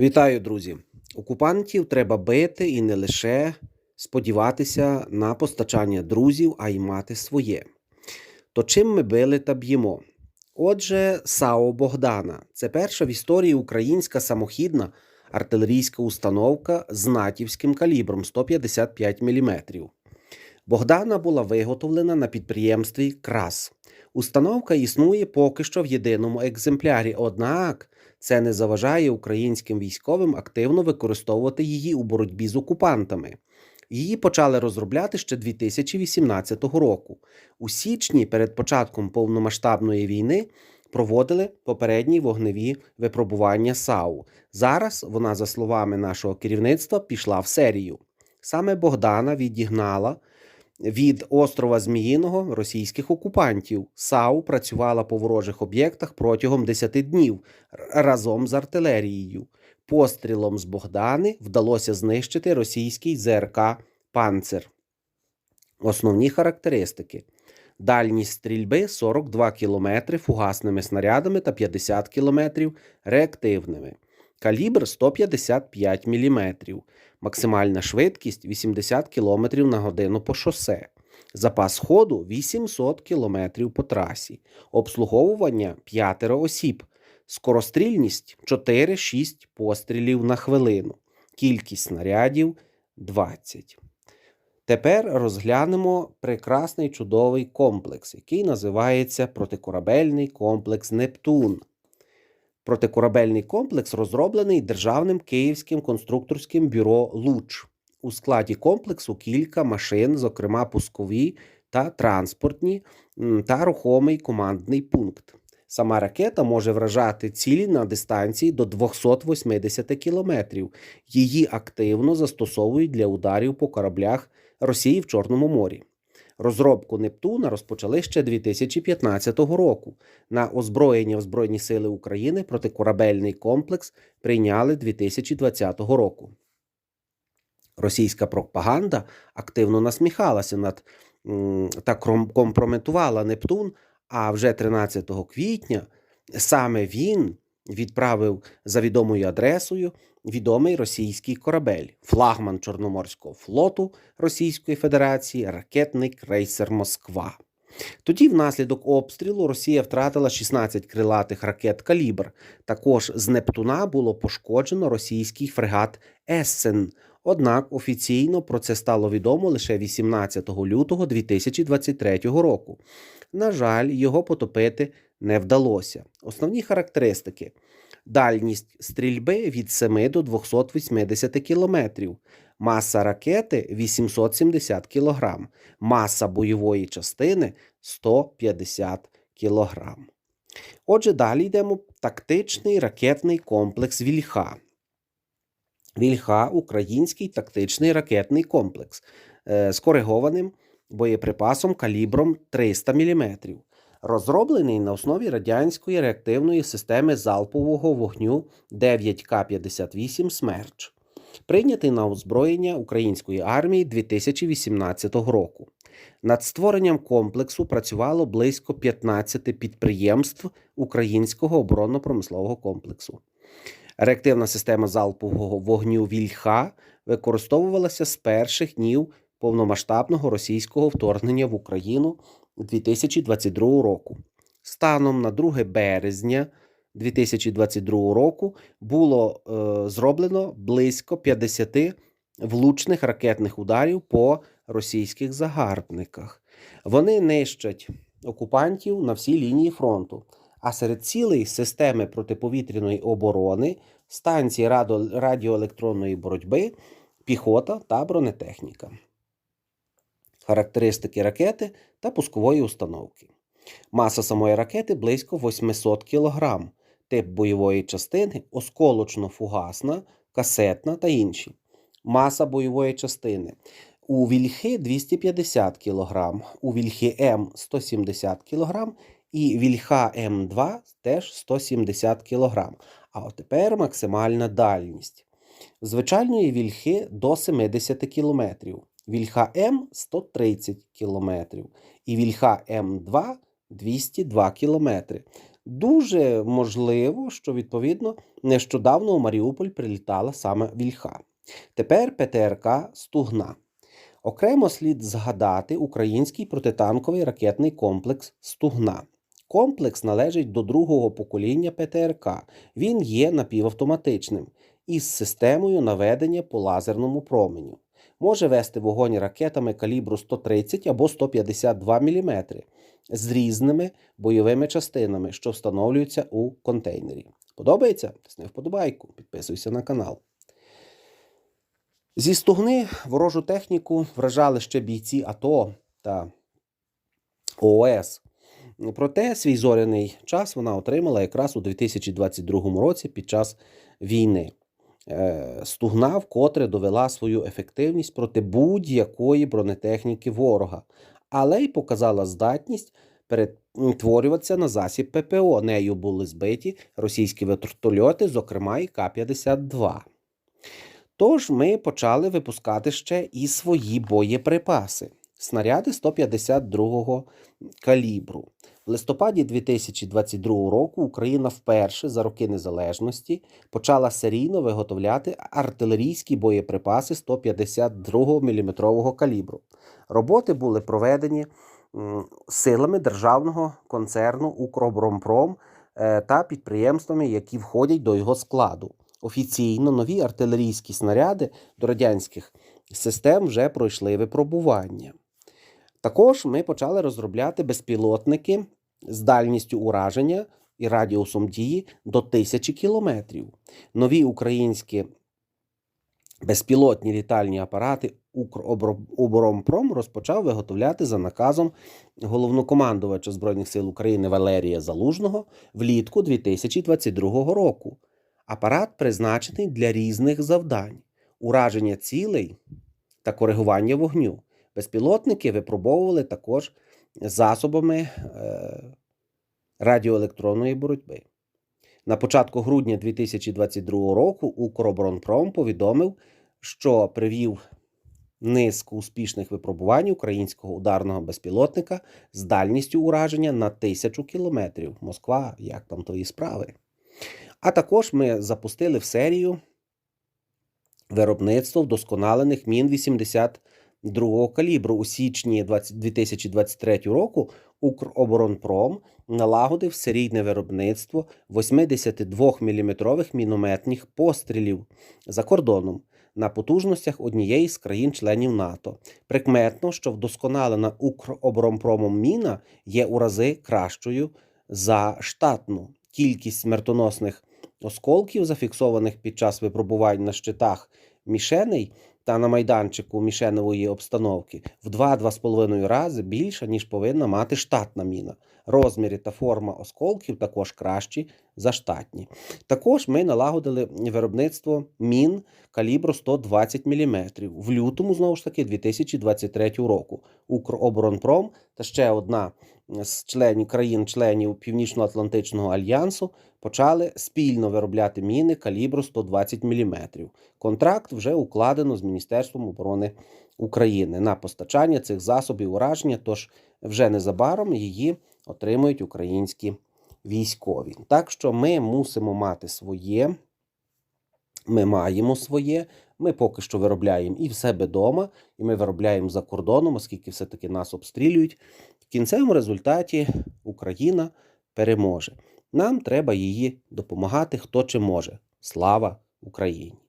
Вітаю, друзі! Окупантів треба бити і не лише сподіватися на постачання друзів, а й мати своє. То чим ми били та б'ємо? Отже, САО Богдана це перша в історії українська самохідна артилерійська установка з натівським калібром 155 мм. Богдана була виготовлена на підприємстві Крас. Установка існує поки що в єдиному екземплярі, однак це не заважає українським військовим активно використовувати її у боротьбі з окупантами. Її почали розробляти ще 2018 року. У січні, перед початком повномасштабної війни, проводили попередні вогневі випробування САУ. Зараз вона, за словами нашого керівництва, пішла в серію. Саме Богдана відігнала від острова Зміїного російських окупантів. САУ працювала по ворожих об'єктах протягом 10 днів разом з артилерією. Пострілом з Богдани вдалося знищити російський ЗРК Панцер. Основні характеристики: дальність стрільби 42 км фугасними снарядами та 50 км реактивними. Калібр 155 мм. Максимальна швидкість 80 км на годину по шосе. Запас ходу 800 км по трасі. Обслуговування 5 осіб. Скорострільність 4-6 пострілів на хвилину. Кількість снарядів 20. Тепер розглянемо прекрасний чудовий комплекс, який називається протикорабельний комплекс Нептун. Протикорабельний комплекс розроблений Державним Київським конструкторським бюро Луч. У складі комплексу кілька машин, зокрема пускові та транспортні, та рухомий командний пункт. Сама ракета може вражати цілі на дистанції до 280 кілометрів. Її активно застосовують для ударів по кораблях Росії в Чорному морі. Розробку Нептуна розпочали ще 2015 року. На озброєння в Збройні Сили України протикорабельний комплекс прийняли 2020 року. Російська пропаганда активно насміхалася над та компрометувала Нептун. А вже 13 квітня саме він відправив за відомою адресою відомий російський корабель, флагман Чорноморського флоту Російської Федерації, ракетний крейсер Москва. Тоді, внаслідок обстрілу, Росія втратила 16 крилатих ракет калібр. Також з Нептуна було пошкоджено російський фрегат Ессен. Однак офіційно про це стало відомо лише 18 лютого 2023 року. На жаль, його потопити не вдалося. Основні характеристики: дальність стрільби від 7 до 280 км, маса ракети 870 кг, маса бойової частини 150 кг. Отже, далі йдемо тактичний ракетний комплекс Вільха. Вільха український тактичний ракетний комплекс е, з коригованим боєприпасом калібром 300 мм, розроблений на основі радянської реактивної системи залпового вогню 9К-58 Смерч, прийнятий на озброєння української армії 2018 року. Над створенням комплексу працювало близько 15 підприємств українського оборонно-промислового комплексу. Реактивна система залпового вогню Вільха використовувалася з перших днів повномасштабного російського вторгнення в Україну 2022 року. Станом на 2 березня 2022 року було е, зроблено близько 50 влучних ракетних ударів по російських загарбниках. Вони нищать окупантів на всій лінії фронту. А серед цілей системи протиповітряної оборони, станції радіоелектронної боротьби, піхота та бронетехніка. Характеристики ракети та пускової установки. Маса самої ракети близько 800 кг, тип бойової частини осколочно-фугасна, касетна та інші. Маса бойової частини. У вільхи 250 кг, у вільхи М 170 кг і вільха М2 теж 170 кг. А тепер максимальна дальність. Звичайної вільхи до 70 км, вільха М 130 км і вільха М2 202 км. Дуже можливо, що відповідно нещодавно у Маріуполь прилітала саме Вільха. Тепер ПТРК Стугна. Окремо слід згадати український протитанковий ракетний комплекс Стугна. Комплекс належить до другого покоління ПТРК. Він є напівавтоматичним із системою наведення по лазерному променю. Може вести вогонь ракетами калібру 130 або 152 мм з різними бойовими частинами, що встановлюються у контейнері. Подобається? Тисни вподобайку, підписуйся на канал. Зі стугни ворожу техніку вражали ще бійці АТО та ООС. Проте свій зоряний час вона отримала якраз у 2022 році під час війни. Е, Стугна вкотре довела свою ефективність проти будь-якої бронетехніки ворога, але й показала здатність перетворюватися на засіб ППО. Нею були збиті російські вертольоти, зокрема і К-52. Тож ми почали випускати ще і свої боєприпаси. Снаряди 152 го калібру. В листопаді 2022 року Україна вперше за роки незалежності почала серійно виготовляти артилерійські боєприпаси 152 мм калібру. Роботи були проведені силами державного концерну Укроборонпром е, та підприємствами, які входять до його складу. Офіційно нові артилерійські снаряди до радянських систем вже пройшли випробування. Також ми почали розробляти безпілотники з дальністю ураження і радіусом дії до 1000 кілометрів. Нові українські безпілотні літальні апарати Укроборонпром розпочав виготовляти за наказом головнокомандувача Збройних сил України Валерія Залужного влітку 2022 року. Апарат призначений для різних завдань: ураження цілей та коригування вогню. Безпілотники випробовували також засобами е, радіоелектронної боротьби. На початку грудня 2022 року Укроборонпром повідомив, що привів низку успішних випробувань українського ударного безпілотника з дальністю ураження на тисячу кілометрів. Москва, як там тої справи. А також ми запустили в серію виробництво вдосконалених мін 82 калібру. У січні 2023 року Укроборонпром налагодив серійне виробництво 82-мм мінометних пострілів за кордоном на потужностях однієї з країн-членів НАТО. Прикметно, що вдосконалена Укроборонпромом міна є у рази кращою за штатну. Кількість смертоносних осколків, зафіксованих під час випробувань на щитах мішеней та на майданчику мішеневої обстановки, в 2-2,5 рази більша, ніж повинна мати штатна міна. Розміри та форма осколків також кращі за штатні. Також ми налагодили виробництво мін калібру 120 мм в лютому, знову ж таки, 2023 року. Укроборонпром та ще одна з членів країн-членів Північно-Атлантичного альянсу почали спільно виробляти міни калібру 120 мм. Контракт вже укладено з Міністерством оборони України на постачання цих засобів ураження, тож вже незабаром її отримують українські військові. Так що ми мусимо мати своє. Ми маємо своє, ми поки що виробляємо і в себе вдома, і ми виробляємо за кордоном, оскільки все-таки нас обстрілюють. В кінцевому результаті Україна переможе. Нам треба її допомагати, хто чи може. Слава Україні!